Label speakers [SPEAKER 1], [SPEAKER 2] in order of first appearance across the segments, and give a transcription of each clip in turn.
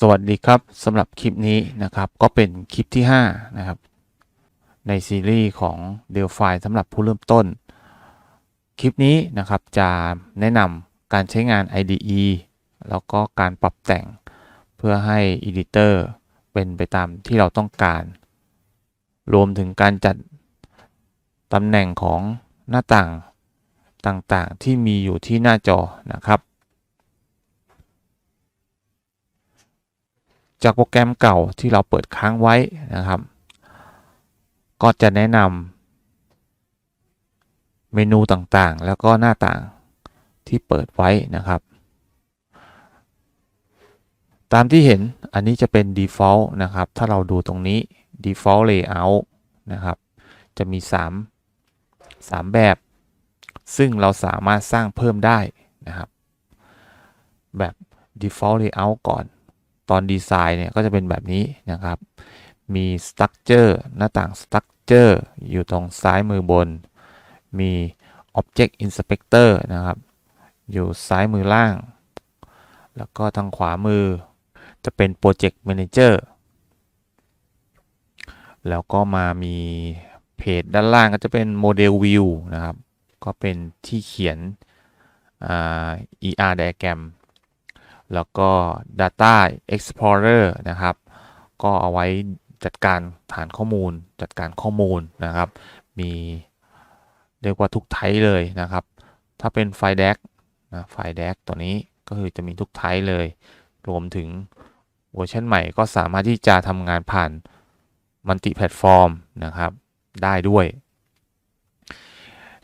[SPEAKER 1] สวัสดีครับสำหรับคลิปนี้นะครับ ก็เป็นคลิปที่ 5 นะครับ ในซีรีส์ของ Delphi สำหรับผู้เริ่มต้น คลิปนี้นะครับจะแนะนำการใช้งาน IDE แล้วก็การปรับแต่งเพื่อให้ Editor เป็นไปตามที่เราต้องการ รวมถึงการจัดตำแหน่งของหน้าต่างต่างๆ ที่มีอยู่ที่หน้าจอนะครับ จากโปรแกรมเก่าที่เราเปิดค้างไว้นะครับ ก็จะแนะนำเมนูต่างๆ แล้วก็หน้าต่างที่เปิดไว้นะครับ ตามที่เห็นอันนี้จะเป็น default นะครับ ถ้าเราดูตรงนี้ default layout นะครับ จะมี 3 3 แบบ ซึ่งเราสามารถสร้างเพิ่มได้นะครับ แบบ default layout ก่อน ตอนดีไซน์เนี่ยก็จะเป็นแบบนี้นะครับ มี structure หน้าต่าง structure อยู่ตรงซ้ายมือบน มี object inspector นะครับ อยู่ซ้ายมือล่าง แล้วก็ทางขวามือจะเป็น project manager แล้วก็มามีเพจด้านล่างก็จะเป็น model view นะครับ ก็เป็นที่เขียน ER diagram แล้วก็ Data Explorer นะครับ ก็เอาไว้จัดการฐานข้อมูล จัดการข้อมูลนะครับ มีเรียกว่าทุกไทป์เลยนะครับ ถ้าเป็นไฟล์ DAX นะไฟล์ DAX ตัวนี้ก็คือจะมีทุกไทป์เลย รวมถึงเวอร์ชันใหม่ก็สามารถที่จะทำงานผ่านมัลติแพลตฟอร์มนะครับ ได้ด้วย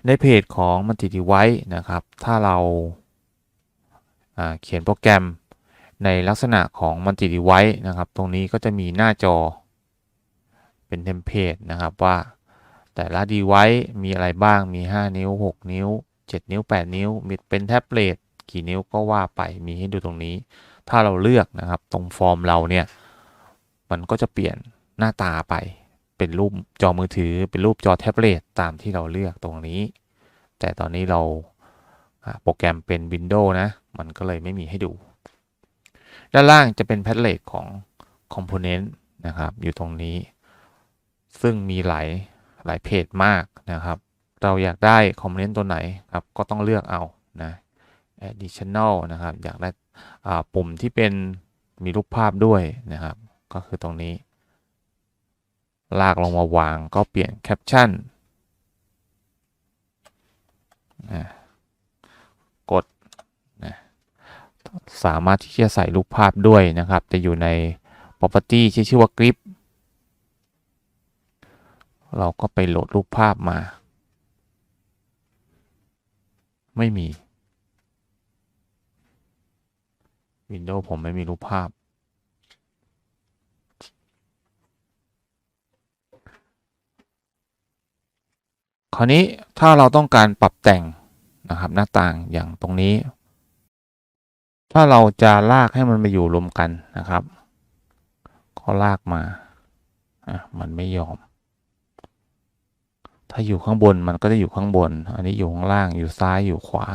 [SPEAKER 1] ในเพจของมัลติดีไวนะครับ ถ้าเรา เขียนโปรแกรมในลักษณะของ Multi Device นะครับ ตรงนี้ก็จะมีหน้าจอ เป็นเทมเพลตนะครับว่าแต่ละ device มีอะไรบ้าง มี 5 นิ้ว 6 นิ้ว 7 นิ้ว 8 นิ้ว มีเป็นแท็บเล็ตกี่นิ้วก็ว่าไป มีให้ดูตรงนี้ ถ้าเราเลือกนะครับ ตรงฟอร์มเราเนี่ย มันก็จะเปลี่ยนหน้าตาไป เป็นรูปจอมือถือ เป็นรูปจอแท็บเล็ตตามที่เราเลือกตรงนี้ แต่ตอนนี้เราโปรแกรมเป็น Windows นะ มันก็เลยไม่มีให้ดู ด้านล่างจะเป็นแพทเลตของ Component นะครับ อยู่ตรงนี้ ซึ่งมีหลายหลายเพจมากนะครับ เราอยากได้ Component ตัวไหนครับ ก็ต้องเลือกเอานะ Additional นะครับ อยากได้ปุ่มที่เป็นมีรูปภาพด้วยนะครับ ก็คือตรงนี้ ลากลงมาวางก็เปลี่ยนแคปชั่นกดนะ สามารถที่จะใส่รูปภาพด้วยนะครับ จะอยู่ใน property ที่ชื่อว่า grip เราก็ไปโหลดรูปภาพมา ไม่มี Windows ผมไม่มีรูปภาพ คราวนี้ถ้าเราต้องการปรับแต่งนะครับหน้าต่างอย่างตรงนี้ ถ้าเราจะลากให้มันมาอยู่รวมกันนะครับก็ลากมาอะมันไม่ยอม ถ้าอยู่ข้างบนมันก็จะอยู่ข้างบน อันนี้อยู่ข้างล่างอยู่ซ้ายอยู่ขวา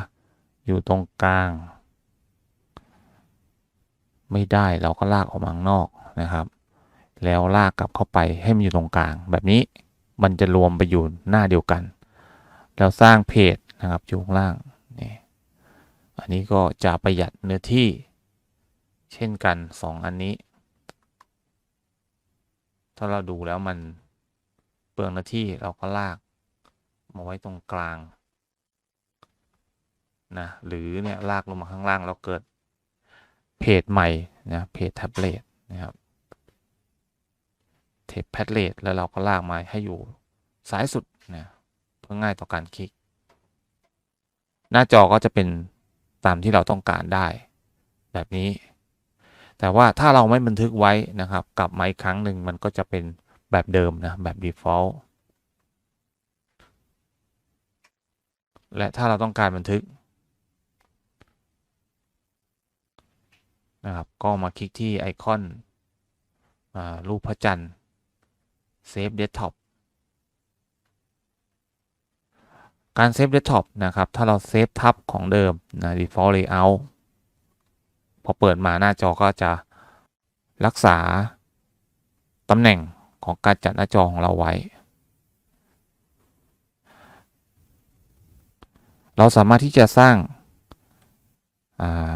[SPEAKER 1] อยู่ตรงกลาง ไม่ได้เราก็ลากออกมาข้างนอกนะครับ แล้วลากกลับเข้าไปให้มันอยู่ตรงกลาง แบบนี้มันจะรวมไปอยู่หน้าเดียวกัน แล้วสร้างเพจนะครับอยู่ข้างล่าง อันนี้ก็จะประหยัดเนื้อที่ เช่นกัน 2 อันนี้ ถ้าเราดูแล้วมันเปลืองเนื้อที่เราก็ลากมาไว้ตรงกลางนะหรือเนี่ยลากลงมาข้างล่างเราเกิดเพจใหม่นะเพจแท็บเล็ตนะครับเทปแพดเลตแล้วเราก็ลากมาให้อยู่ซ้ายสุดนะเพื่อง่ายต่อการคลิก หน้าจอก็จะเป็น ตามที่เราต้องการได้ แบบนี้ แต่ว่าถ้าเราไม่บันทึกไว้นะครับ กลับมาอีกครั้งหนึ่งมันก็จะเป็นแบบเดิมนะ แบบ default และถ้าเราต้องการบันทึกนะครับ ก็มาคลิกที่ไอคอนรูปพระจันทร์ Save Desktop การเซฟเดสก์ท็อปนะครับ ถ้าเราเซฟทับของเดิมนะ default layout พอเปิดมาหน้าจอก็จะรักษาตำแหน่งของการจัดหน้าจอของเราไว้ เราสามารถที่จะสร้างา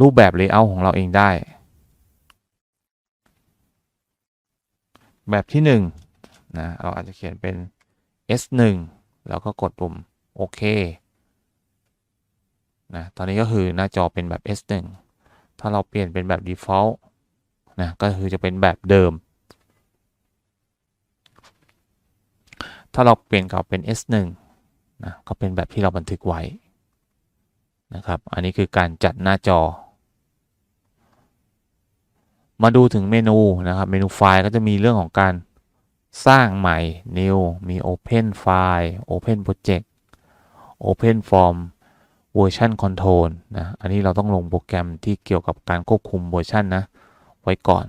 [SPEAKER 1] รูปแบบ Layout ของเราเองได้ แบบที่1นะเราอาจจะเขียนเป็น S1 แล้วก็กดปุ่มโอเคนะตอนนี้ก็คือหน้าจอเป็นแบบ S1 ถ้าเราเปลี่ยนเป็นแบบ default นะก็คือจะเป็นแบบเดิม ถ้าเราเปลี่ยนกลับเป็น S1 นะก็เป็นแบบที่เราบันทึกไว้นะครับ อันนี้คือการจัดหน้าจอ มาดูถึงเมนูนะครับ เมนูไฟล์ก็จะมีเรื่องของการ สร้างใหม่ new มี open file open project open form version control นะ อันนี้เราต้องลงโปรแกรมที่เกี่ยวกับการควบคุมเวอร์ชันนะ ไว้ก่อน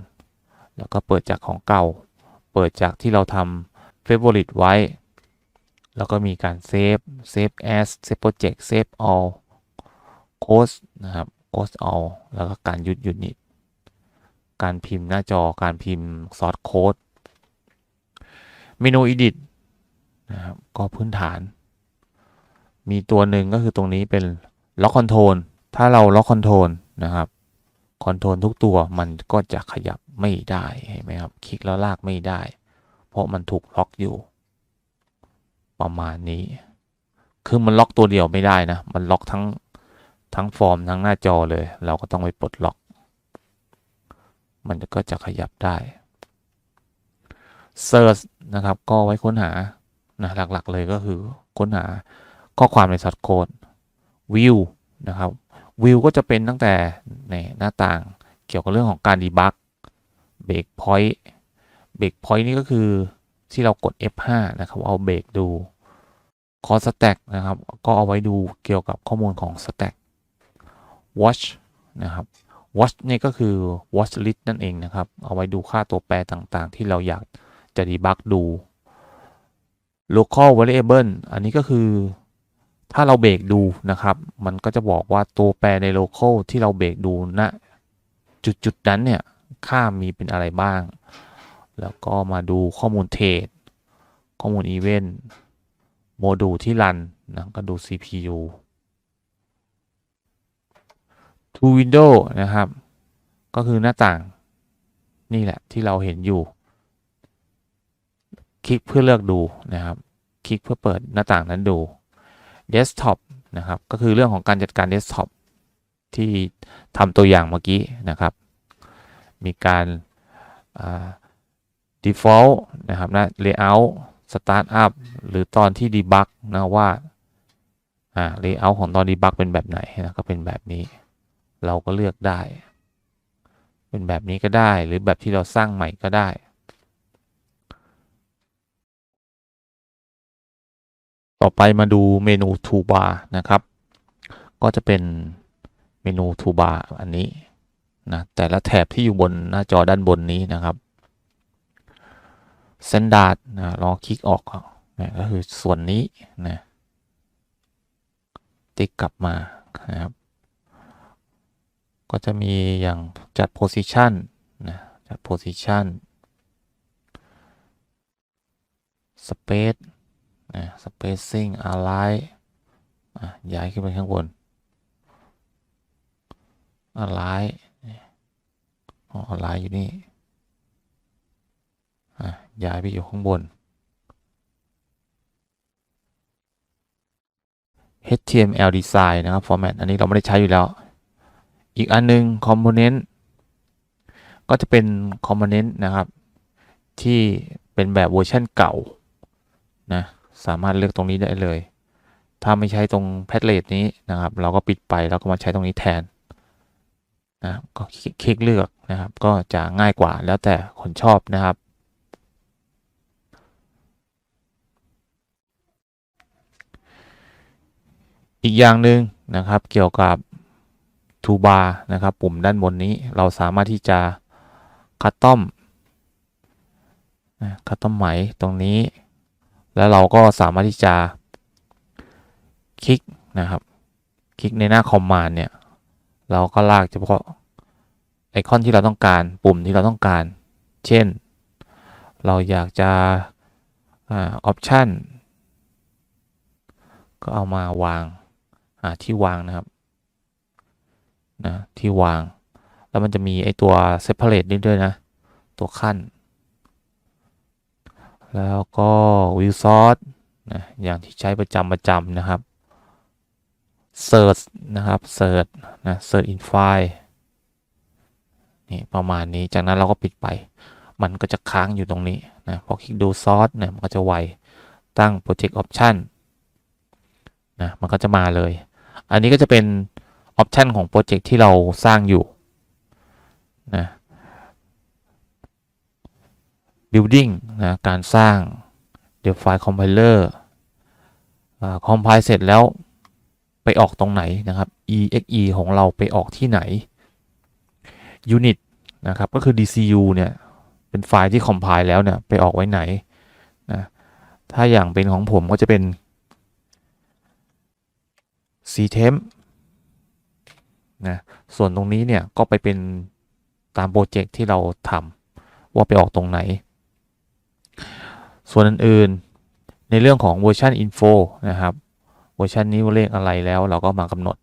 [SPEAKER 1] แล้วก็เปิดจากของเก่า เปิดจากที่เราทำ favorite ไว้ แล้วก็มีการเซฟ save as save project save all close นะครับ close all แล้วก็การยุดหยุดนิดการพิมพ์หน้าจอการพิมพ์ source code เมนู edit นะครับก็พื้นฐาน มีตัวหนึ่งก็คือตรงนี้เป็น lock control ถ้าเรา lock control นะครับคอนโทรลทุกตัวมันก็จะขยับไม่ได้เห็นไหมครับ คลิกแล้วลากไม่ได้ เพราะมันถูกล็อกอยู่ ประมาณนี้ คือมันล็อกตัวเดียวไม่ได้นะ มันล็อกทั้งทั้งฟอร์มทั้งหน้าจอเลย เราก็ต้องไปปลดล็อก มันก็จะขยับได้ Search นะครับ ก็ไว้ค้นหานะหลักๆเลยก็คือค้นหาข้อความในซอสโค้ด View นะครับวิวก็จะเป็นตั้งแต่ในหน้าต่างเกี่ยวกับเรื่องของการดีบักเบรกพอยต์เบรกพอยต์นี่ก็คือที่เรากด F5 นะครับ เอาเบรกดูคอสแต็กนะครับ ก็เอาไว้ดูเกี่ยวกับข้อมูลของสแต็ก watch นะครับ watch นี่ก็คือ watch list นั่นเองนะครับ เอาไว้ดูค่าตัวแปรต่างๆ ที่เราอยาก จะดีบักดู local variable อันนี้ก็คือถ้าเราเบรกดูนะครับ มันก็จะบอกว่าตัวแปรใน local ที่เราเบรกดูณนะจุดๆนั้นเนี่ย ค่ามีเป็นอะไรบ้าง แล้วก็มาดูข้อมูลเทรดข้อมูลอีเวนต์โมดูลที่รันนะก็ดู CPU to window นะครับ ก็คือหน้าต่างนี่แหละที่เราเห็นอยู่ คลิกเพื่อเลือกดูนะครับ คลิกเพื่อเปิดหน้าต่างนั้นดู desktop นะครับ ก็คือเรื่องของการจัดการ desktop ที่ทำตัวอย่างเมื่อกี้นะครับ มีการ default นะครับนะ layout startup หรือตอนที่ debug นะว่าอ่า layout ของตอน debug เป็นแบบไหนนะก็เป็นแบบนี้ เราก็เลือกได้ เป็นแบบนี้ก็ได้ หรือแบบที่เราสร้างใหม่ก็ได้ ต่อไปมาดูเมนู toolbar นะครับ ก็จะเป็นเมนู toolbar อันนี้นะแต่ละแถบที่อยู่บนหน้าจอด้านบนนี้นะครับ standard นะลองคลิกออกนะก็คือส่วนนี้นะติ๊กกลับมานะครับ ก็จะมีอย่างจัด position นะจัด position space spacing align ย้ายขึ้นไปข้างบน align อ๋อ align อยู่นี่ย้ายไปอยู่ข้างบน HTML design นะครับ format อันนี้เราไม่ได้ใช้อยู่แล้ว อีกอันนึง component ก็จะเป็น component นะครับ ที่เป็นแบบเวอร์ชันเก่านะ สามารถเลือกตรงนี้ได้เลย ถ้าไม่ใช้ตรงแพทเลตนี้นะครับ เราก็ปิดไปแล้วก็มาใช้ตรงนี้แทนนะก็คลิกเลือกนะครับ ก็จะง่ายกว่าแล้วแต่คนชอบนะครับอีกอย่างหนึ่งนะครับเกี่ยวกับ toolbar นะครับ ปุ่มด้านบนนี้เราสามารถที่จะคัตตอมคัตตอมไหมตรงนี้ แล้วเราก็สามารถที่จะคลิกนะครับ คลิกในหน้าคอมมานด์เนี่ย เราก็ลากเฉพาะไอคอนที่เราต้องการ ปุ่มที่เราต้องการ เช่น เราอยากจะออปชันก็เอามาวางที่วางนะครับนะที่วาง แล้วมันจะมีไอตัว separate นี่ด้วยนะ ตัวขั้น แล้วก็ view source นะอย่างที่ใช้ประจำประจำนะครับ search นะครับ search นะ search in file นี่ประมาณนี้จากนั้นเราก็ปิดไป มันก็จะค้างอยู่ตรงนี้นะพอคลิกดู source เนี่ยมันก็จะไวตั้ง project option นะมันก็จะมาเลย อันนี้ก็จะเป็นออปชันของโปรเจกต์ที่เราสร้างอยู่นะ building นะการสร้าง define compiler อ่า compile เสร็จแล้วไปออกตรงไหนนะครับ exe ของเราไปออกที่ไหน unit นะครับก็คือ dcu เนี่ย เป็นไฟล์ที่ compile แล้วเนี่ยไปออกไว้ไหนนะถ้าอย่างเป็นของผมก็จะเป็น ctemp นะส่วนตรงนี้เนี่ยก็ไปเป็นตามโปรเจกต์ที่เราทำว่าไปออกตรงไหน ส่วนอื่นๆ ในเรื่องของเวอร์ชัน info นะครับ เวอร์ชันนี้เลขอะไรแล้วเราก็มากำหนด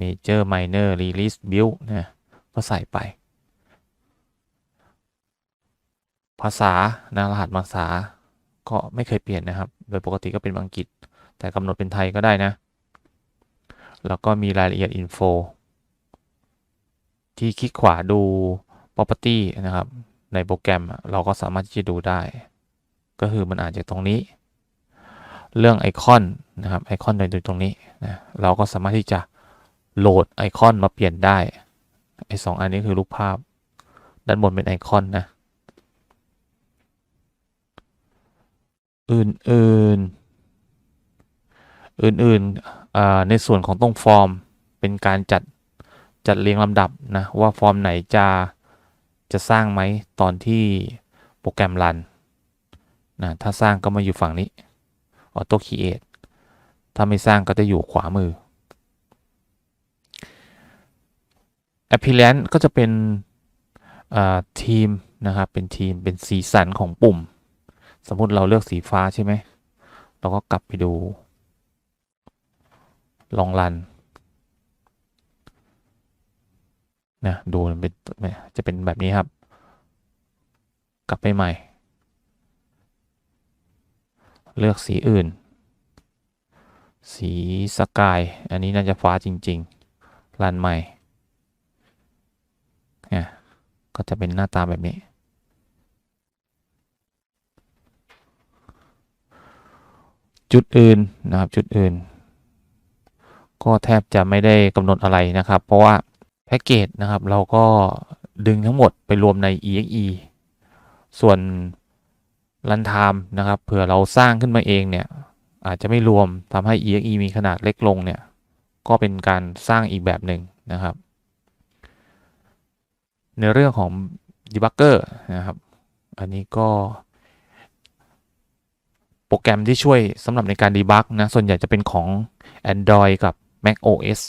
[SPEAKER 1] major minor release build นะก็ใส่ไป ภาษานะรหัสภาษาก็ไม่เคยเปลี่ยนนะครับ โดยปกติก็เป็นอังกฤษ แต่กำหนดเป็นไทยก็ได้นะ แล้วก็มีรายละเอียด info ที่คลิกขวาดู property นะครับ ในโปรแกรมเราก็สามารถที่จะดูได้ ก็คือมันอ่านจากตรงนี้ เรื่องไอคอนนะครับไอคอนในตรงนี้นะเราก็สามารถที่จะโหลดไอคอนมาเปลี่ยนได้ไอสองอันนี้คือรูปภาพ ด้านบนเป็นไอคอนนะอื่นๆ อื่นๆในส่วนของตรงฟอร์มเป็นการจัดจัดเรียงลำดับนะว่าฟอร์มไหนจะจะสร้างไหมตอนที่โปรแกรมรัน นะถ้าสร้างก็มาอยู่ฝั่งนี้ Auto Create ถ้าไม่สร้างก็จะอยู่ขวามือ Appearance ก็จะเป็นทีมนะครับ เป็นทีม เป็นสีสันของปุ่ม สมมุติเราเลือกสีฟ้าใช่ไหม เราก็กลับไปดู ลองรันนะดูเป็นจะเป็นแบบนี้ครับ กลับไปใหม่ เลือกสีอื่น สีสกาย อันนี้น่าจะฟ้าจริงๆรันใหม่เนี่ยก็จะเป็นหน้าตาแบบนี้ จุดอื่นนะครับจุดอื่น ก็แทบจะไม่ได้กำหนดอะไรนะครับ เพราะว่าแพ็กเกจนะครับเราก็ดึงทั้งหมดไปรวมใน exe ส่วน runtime นะครับเผื่อเราสร้างขึ้นมาเองเนี่ยอาจจะไม่รวมทำให้ exe มีขนาดเล็กลงเนี่ยก็เป็นการสร้างอีกแบบหนึ่งนะครับ ในเรื่องของ debugger นะครับ อันนี้ก็โปรแกรมที่ช่วยสำหรับในการ debug นะ ส่วนใหญ่จะเป็นของ Android กับ Mac OS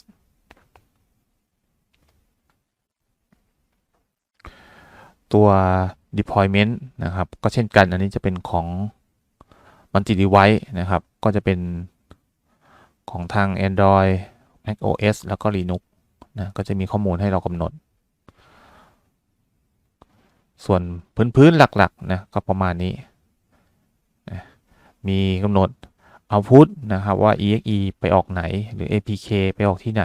[SPEAKER 1] ตัว deployment นะครับ ก็เช่นกันอันนี้จะเป็นของ multi device นะครับ ก็จะเป็นของทาง Android Mac OS แล้วก็ Linux นะ ก็จะมีข้อมูลให้เรากำหนด ส่วนพื้นๆหลักๆนะ ก็ประมาณนี้นะมีกำหนด output นะครับว่า exe ไปออกไหน หรือ apk ไปออกที่ไหน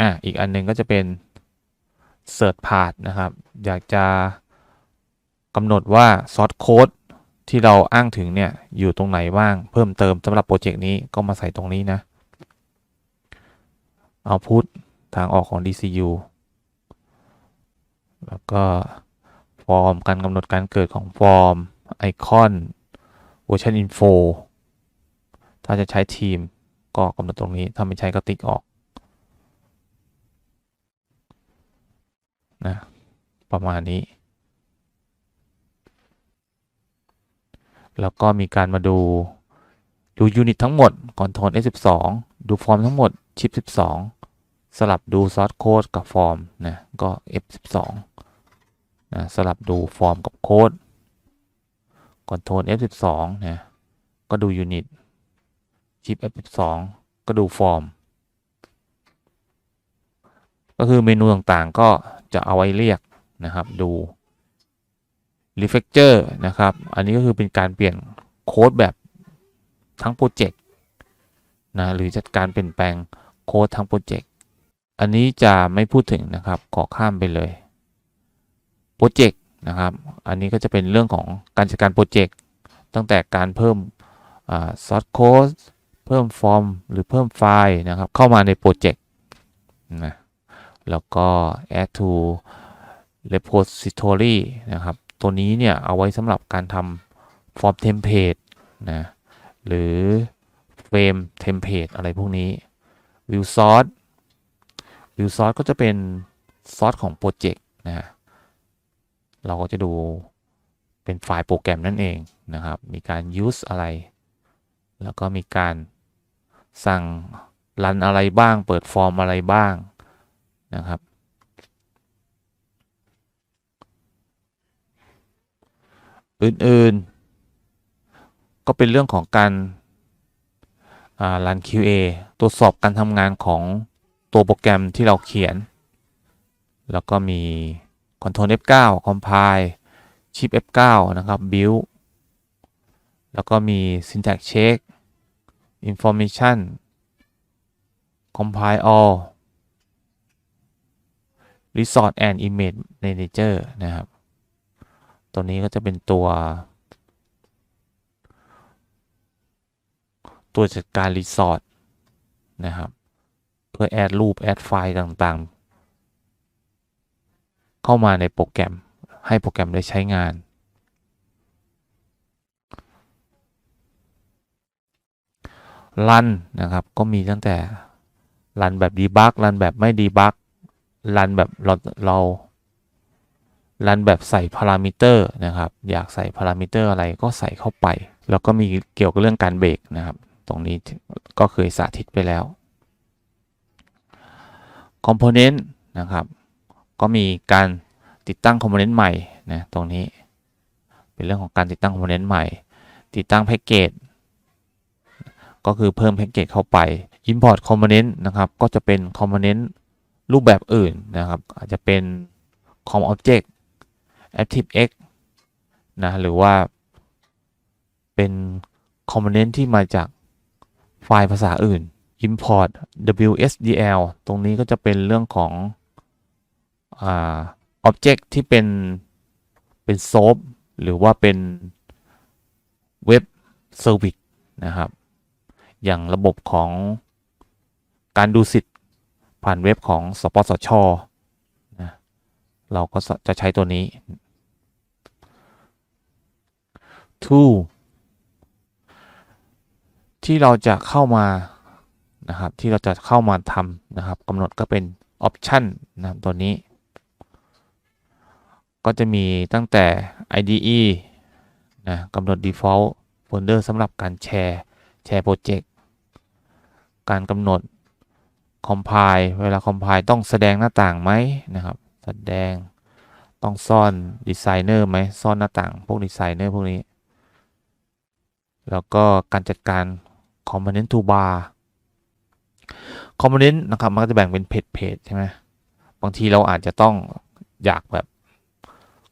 [SPEAKER 1] อะ อีกอันนึงก็จะเป็น search path นะครับ อยากจะ กำหนดว่า source code ที่เราอ้างถึงเนี่ยอยู่ตรงไหนบ้างเพิ่มเติมสำหรับโปรเจกต์นี้ก็มาใส่ตรงนี้นะ output ทางออกของ DCU แล้วก็ฟอร์มการกำหนดการเกิดของฟอร์มไอคอน version info ถ้าจะใช้ทีมก็กำหนดตรงนี้ ถ้าไม่ใช้ก็ติ๊กออกนะประมาณนี้ แล้วก็มีการมาดูดูยูนิตทั้งหมดก่อนโทน S12 ดูฟอร์มทั้งหมดชิป 12 สลับดูซอสโค้ดกับฟอร์มนะก็ F12 นะสลับดูฟอร์มกับโค้ดคอนโทรล F12 นะก็ดูยูนิตชิป F12 ก็ดูฟอร์ม ก็คือเมนูต่างๆก็จะเอาไว้เรียกนะครับดู refactor นะครับ อันนี้ก็คือเป็นการเปลี่ยนโค้ดแบบทั้งโปรเจกต์นะหรือจัดการเปลี่ยนแปลงโค้ดทั้งโปรเจกต์อันนี้จะไม่พูดถึงนะครับขอข้ามไปเลยโปรเจกต์นะครับ อันนี้ก็จะเป็นเรื่องของการจัดการโปรเจกต์ตั้งแต่การเพิ่มซอสโค้ดเพิ่มฟอร์มหรือเพิ่มไฟล์นะครับ เข้ามาในโปรเจกต์นะแล้วก็ add to repository นะครับ ตัวนี้เนี่ย เอาไว้สำหรับการทำฟอร์มเทมเพลตนะ หรือเฟรมเทมเพลตอะไรพวกนี้ view source view source ก็จะเป็นซอสของโปรเจกต์นะฮะเราก็จะดูเป็นไฟล์โปรแกรมนั่นเองนะครับ มีการ use อะไร แล้วก็มีการสั่งรันอะไรบ้าง เปิดฟอร์มอะไรบ้างนะครับ อื่นๆ ก็เป็นเรื่องของการรัน QA ตรวจสอบการทำงานของตัวโปรแกรมที่เราเขียน แล้วก็มี Ctrl F9 Compile Shift F9 นะครับ Build แล้วก็มี Syntax Check Information Compile All Resource and Image Manager นะครับ ตัวนี้ก็จะเป็นตัว ตัวจัดการรีสอร์ทนะครับ เพื่อแอดรูป แอดไฟล์ต่างๆ เข้ามาในโปรแกรมให้โปรแกรมได้ใช้งาน รันนะครับ ก็มีตั้งแต่ รันแบบดีบักรันแบบไม่ดีบักรันแบบเราเรา รันแบบใส่พารามิเตอร์นะครับ อยากใส่พารามิเตอร์อะไรก็ใส่เข้าไป แล้วก็มีเกี่ยวกับเรื่องการเบรกนะครับ ตรงนี้ก็เคยสาธิตไปแล้ว Component นะครับ ก็มีการติดตั้ง Component ใหม่นะตรงนี้ เป็นเรื่องของการติดตั้ง Component ใหม่ ติดตั้งแพ็กเกจก็คือเพิ่มแพ็กเกจเข้าไป Import Component นะครับ ก็จะเป็น Component รูปแบบอื่นนะครับ อาจจะเป็น com object ActiveX นะหรือว่าเป็น component ที่มาจากไฟล์ภาษาอื่น import WSDL ตรงนี้ก็จะเป็นเรื่องของอ่า object ที่เป็น เป็น soap หรือว่าเป็นเว็บ service นะครับ อย่างระบบของการดูสิทธิ์ผ่านเว็บของสปสชเราก็จะใช้ตัวนี้ tool ที่เราจะเข้ามานะครับที่เราจะเข้ามาทำนะครับกำหนดก็เป็น option นะครับตัวนี้ ก็จะมีตั้งแต่ IDE นะกำหนด default folder สำหรับการแชร์แชร์โปรเจกต์การกำหนด compile เวลา compile ต้องแสดงหน้าต่างไหมนะครับ แสดงต้องซ่อนดีไซเนอร์ไหมซ่อนหน้าต่างพวกดีไซเนอร์พวกนี้ แล้วก็การจัดการ component toolbar component นะครับมันก็จะแบ่งเป็นเพจเพจใช่ไหมบางทีเราอาจจะต้องอยากแบบ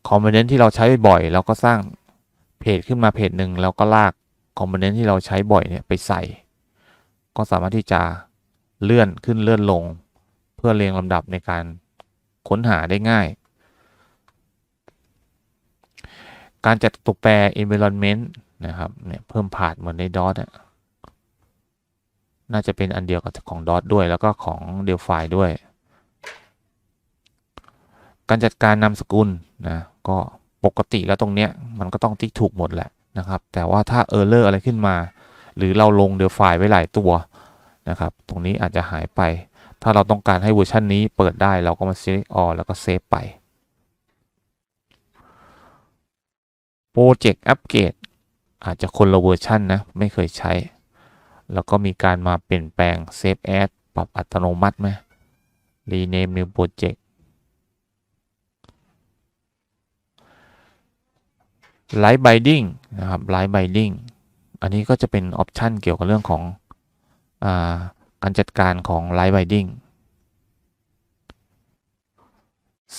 [SPEAKER 1] component ที่เราใช้บ่อยเราก็สร้างเพจขึ้นมาเพจหนึ่งแล้วก็ลาก component ที่เราใช้บ่อยเนี่ยไปใส่ ก็สามารถที่จะเลื่อนขึ้นเลื่อนลง เพื่อเรียงลำดับในการค้นหาได้ง่าย การจัดตกแปร environment นะครับเนี่ยเพิ่มผาดเหมือนใน DOT อะน่าจะเป็นอันเดียวกับของ DOT ด้วย แล้วก็ของ Delphi ด้วย การจัดการนามสกุลนะก็ปกติแล้วตรงเนี้ยมันก็ต้องติ๊กถูกหมดแหละนะครับ แต่ว่าถ้า Error อร์อะไรขึ้นมา หรือเราลง Delphi ไว้หลายตัวนะครับ ตรงนี้อาจจะหายไป ถ้าเราต้องการให้เวอร์ชันนี้เปิดได้เราก็มา select all แล้วก็เซฟไป Project Upgrade อาจจะคนละเวอร์ชันนะ ไม่เคยใช้ แล้วก็มีการมาเปลี่ยนแปลง Save As ปรับอัตโนมัติไหม rename new project light binding นะครับ light binding อันนี้ก็จะเป็นออปชันเกี่ยวกับเรื่องของอาการจัดการของ light binding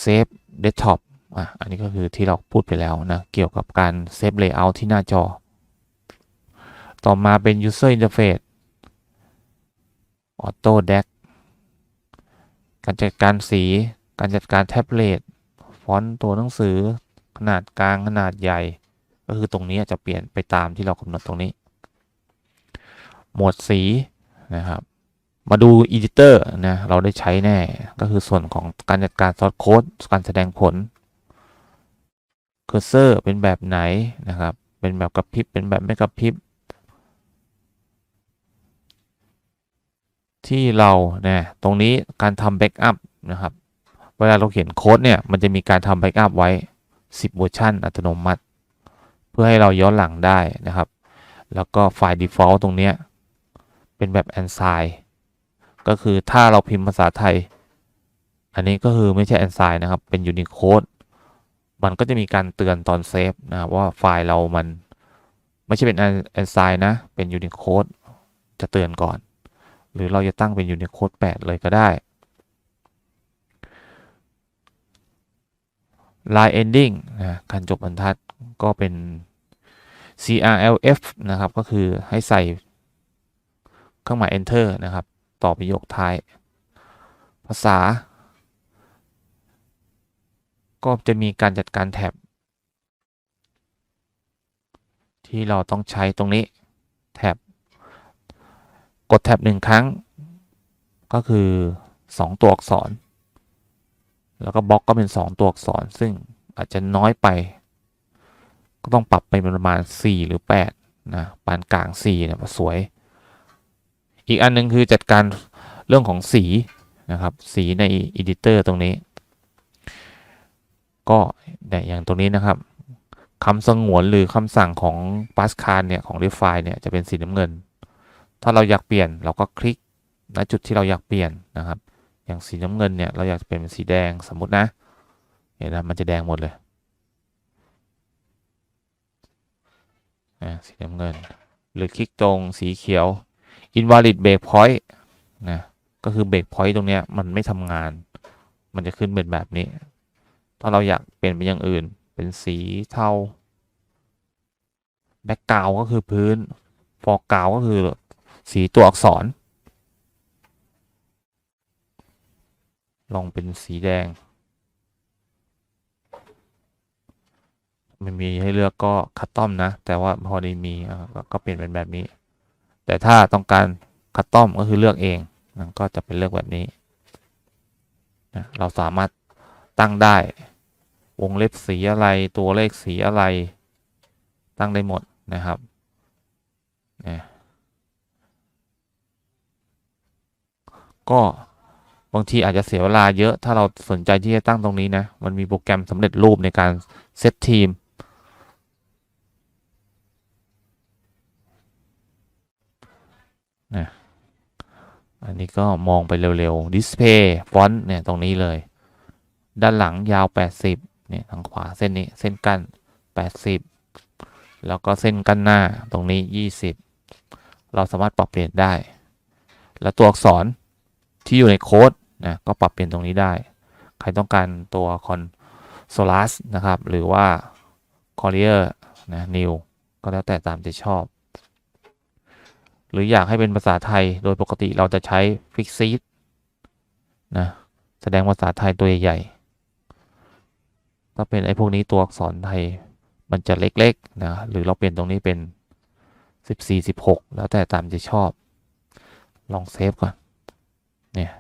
[SPEAKER 1] save desktop อะอันนี้ก็คือที่เราพูดไปแล้วนะ เกี่ยวกับการเซฟ layout ที่หน้าจอ ต่อมาเป็น user interface auto deck การจัดการสี การจัดการแท็บเล็ต ฟอนต์ตัวหนังสือ ขนาดกลาง ขนาดใหญ่ ก็คือตรงนี้จะเปลี่ยนไปตามที่เรากำหนดตรงนี้หมวดสีนะครับ มาดู Editor นะ เราได้ใช้แน่ ก็คือส่วนของการจัดการซอสโค้ด การแสดงผล เคอร์เซอร์เป็นแบบไหนนะครับ เป็นแบบกระพริบ เป็นแบบไม่กระพริบ ที่เราเนี่ยตรงนี้การทำแบ็กอัพนะครับ เวลาเราเขียนโค้ดเนี่ยมันจะมีการทำแบ็กอัพไว้ 10เวอร์ชันอัตโนมัติ เพื่อให้เราย้อนหลังได้นะครับ แล้วก็ไฟล์ default ตรงเนี้ยเป็นแบบ ANSI ก็คือถ้าเราพิมพ์ภาษาไทย อันนี้ก็คือไม่ใช่ ANSI นะครับ เป็น Unicode มันก็จะมีการเตือนตอนเซฟนะครับว่าไฟล์เรามัน ไม่ใช่เป็น ANSI นะ เป็น Unicode จะเตือนก่อน หรือเราจะตั้งเป็น Unicode 8เลยก็ได้ line ending นะการจบบรรทัดก็เป็น CRLF นะครับ ก็คือให้ใส่เครื่องหมาย enter นะครับ ต่อประโยคท้าย ภาษา ก็จะมีการจัดการแท็บ ที่เราต้องใช้ตรงนี้แท็บ กดแท็บหนึ่งครั้ง ก็คือ 2 ตัวอักษร แล้วก็บล็อกก็เป็น 2 ตัวอักษร ซึ่งอาจจะน้อยไป ก็ต้องปรับไปประมาณ 4 หรือ 8 นะ ปานกลาง4เนี่ยสวย อีกอันหนึงคือจัดการเรื่องของสีนะครับ สีใน Editor ตรงนี้ ก็อย่างตรงนี้นะครับคำสงวนหรือคำสั่งของ Pascal เนี่ย ของ Define เนี่ย จะเป็นสีน้ำเงิน ถ้าเราอยากเปลี่ยนเราก็คลิกณจุดที่เราอยากเปลี่ยนนะครับ อย่างสีน้ำเงินเนี่ยเราอยากเปลี่ยนเป็นสีแดงสมมุตินะเห็นนะมันจะแดงหมดเลยสีน้ำเงิน หรือคลิกตรงสีเขียว invalid break point นะก็คือ break point ตรงเนี้ยมันไม่ทำงาน มันจะขึ้นเป็นแบบนี้ ถ้าเราอยากเปลี่ยนเป็นอย่างอื่น เป็นสีเทา background ก็คือพื้น foreground ก็คือ สีตัวอักษร ลองเป็นสีแดงไม่มีให้เลือกก็คัตตอมนะ แต่ว่าพอดีมีก็เปลี่ยนเป็นแบบนี้ แต่ถ้าต้องการคัตตอมก็คือเลือกเองก็จะเป็นเลือกแบบนี้นะเราสามารถตั้งได้วงเล็บสีอะไรตัวเลขสีอะไรตั้งได้หมดนะครับนะ ก็บางทีอาจจะเสียเวลาเยอะถ้าเราสนใจที่จะตั้งตรงนี้นะ มันมีโปรแกรมสำเร็จรูปในการเซตทีม นะ อันนี้ก็มองไปเร็วๆ Display Font เนี่ย ตรงนี้เลย ด้านหลังยาว 80 เนี่ย ทางขวาเส้นนี้เส้นกั้น 80 แล้วก็เส้นกั้นหน้าตรงนี้ 20 เราสามารถปรับเปลี่ยนได้ แล้วตัวอักษร ที่อยู่ในโค้ดนะก็ปรับเปลี่ยนตรงนี้ได้ ใครต้องการตัว Consolas นะครับ หรือว่า Courier นะ New ก็แล้วแต่ตามใจชอบ หรืออยากให้เป็นภาษาไทยโดยปกติเราจะใช้ Fixit นะแสดงภาษาไทยตัวใหญ่ๆถ้าเป็นไอ้พวกนี้ตัวอักษรไทยมันจะเล็กๆนะหรือเราเปลี่ยนตรงนี้เป็น 14 16 แล้วแต่ตามใจชอบ ลองเซฟก่อน เนี่ย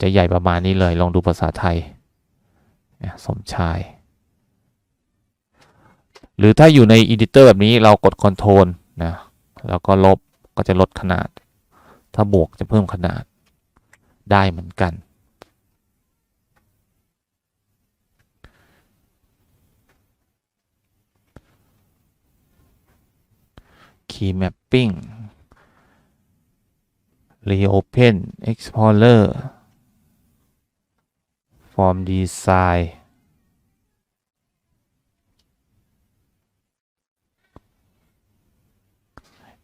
[SPEAKER 1] จะใหญ่ประมาณนี้เลย ลองดูภาษาไทยเนี่ยสมชาย หรือถ้าอยู่ใน Editor แบบนี้เรากด Ctrl นะ แล้วก็ลบก็จะลดขนาด ถ้าบวกจะเพิ่มขนาดได้เหมือนกัน Key Mapping Reopen Explorer form design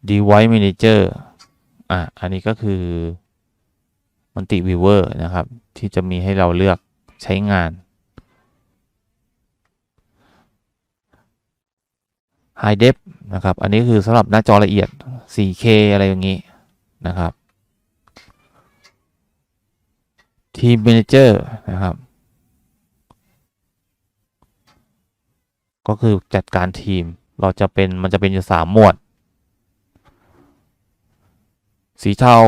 [SPEAKER 1] device manager อะ อันนี้ก็คือ multi viewer นะครับ ที่จะมีให้เราเลือกใช้งาน High Def นะครับ อันนี้คือสำหรับหน้าจอละเอียด 4K อะไรอย่างนี้นะครับ Team Manager นะครับ ก็คือจัดการทีมเราจะเป็นมันจะเป็นอยู่สามหมวด สีเทา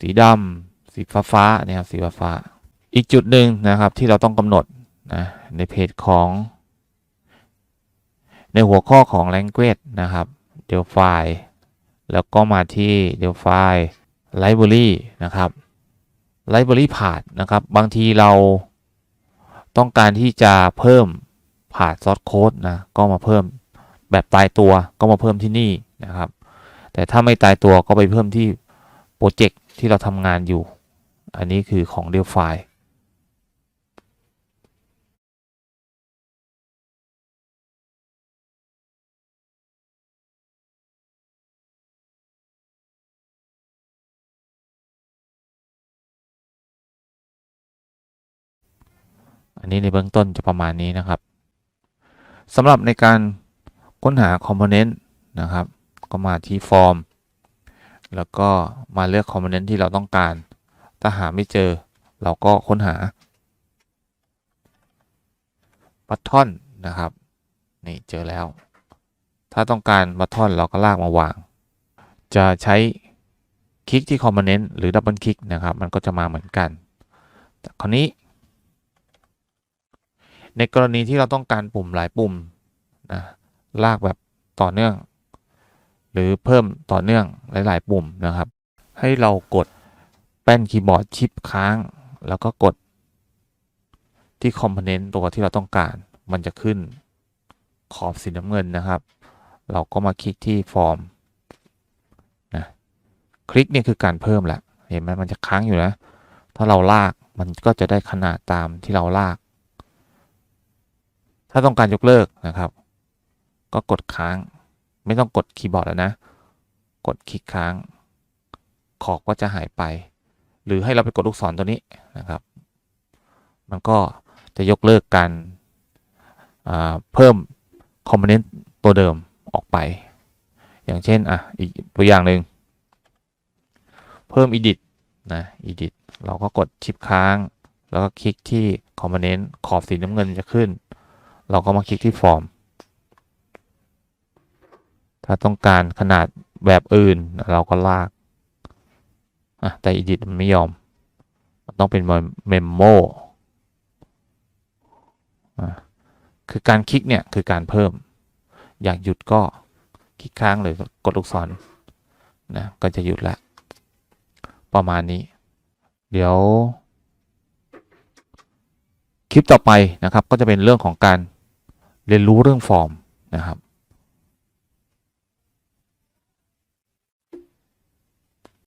[SPEAKER 1] สีดำสีฟ้าฟ้านี่ยครับสีฟ้าฟ้าอีกจุดหนึ่งนะครับที่เราต้องกำหนดนะในเพจของ ในหัวข้อของ language นะครับ Delphi แล้วก็มาที่ Delphi Library นะครับ ไลบรารีผาดนะครับ บางทีเราต้องการที่จะเพิ่มผ่าซอสโค้ดนะ ก็มาเพิ่มแบบตายตัวก็มาเพิ่มที่นี่นะครับ แต่ถ้าไม่ตายตัวก็ไปเพิ่มที่โปรเจกต์ที่เราทำงานอยู่ อันนี้คือของเดลไฟ อันนี้ในเบื้องต้นจะประมาณนี้นะครับสำหรับในการค้นหา Component นะครับ ก็มาที่ Form แล้วก็มาเลือก Component ที่เราต้องการ ถ้าหาไม่เจอเราก็ค้นหา Button นะครับนี่เจอแล้ว ถ้าต้องการ Button เราก็ลากมาวาง จะใช้คลิกที่ Component หรือดับเบิลคลิกนะครับ มันก็จะมาเหมือนกัน แต่คราวนี้ ในกรณีที่เราต้องการปุ่มหลายปุ่มนะลากแบบต่อเนื่อง หรือเพิ่มต่อเนื่องหลาย ๆ ปุ่มนะครับ ให้เรากดแป้นคีย์บอร์ดชิปค้าง แล้วก็กดที่คอมโพเนนต์ตัวที่เราต้องการ มันจะขึ้นขอบสีน้ำเงินนะครับ เราก็มาคลิกที่ฟอร์มนะคลิกนี่คือการเพิ่มแหละเห็นไหมมันจะค้างอยู่นะ ถ้าเราลากมันก็จะได้ขนาดตามที่เราลาก ถ้าต้องการยกเลิกนะครับ ก็กดค้าง ไม่ต้องกดคีย์บอร์ดแล้วนะ กดคลิกค้าง ขอบก็จะหายไป หรือให้เราไปกดลูกศรตัวนี้นะครับ มันก็จะยกเลิกการเพิ่มคอมโพเนนต์ตัวเดิมออกไป อย่างเช่นอะอีกตัวอย่างหนึ่งเพิ่ม edit นะ edit เราก็กดชิปค้าง แล้วก็คลิกที่คอมโพเนนต์ขอบสีน้ำเงินจะขึ้น เราก็มาคลิกที่ฟอร์ม ถ้าต้องการขนาดแบบอื่นเราก็ลากอะแต่ edit มันไม่ยอม มันต้องเป็น memo อะคือการคลิกเนี่ย คือการเพิ่ม อยากหยุดก็คลิกค้างหรือกดลูกศรนะ ก็จะหยุดละ ประมาณนี้ เดี๋ยว คลิปต่อไปนะครับ ก็จะเป็นเรื่องของการ เรียนรู้เรื่องฟอร์มนะครับ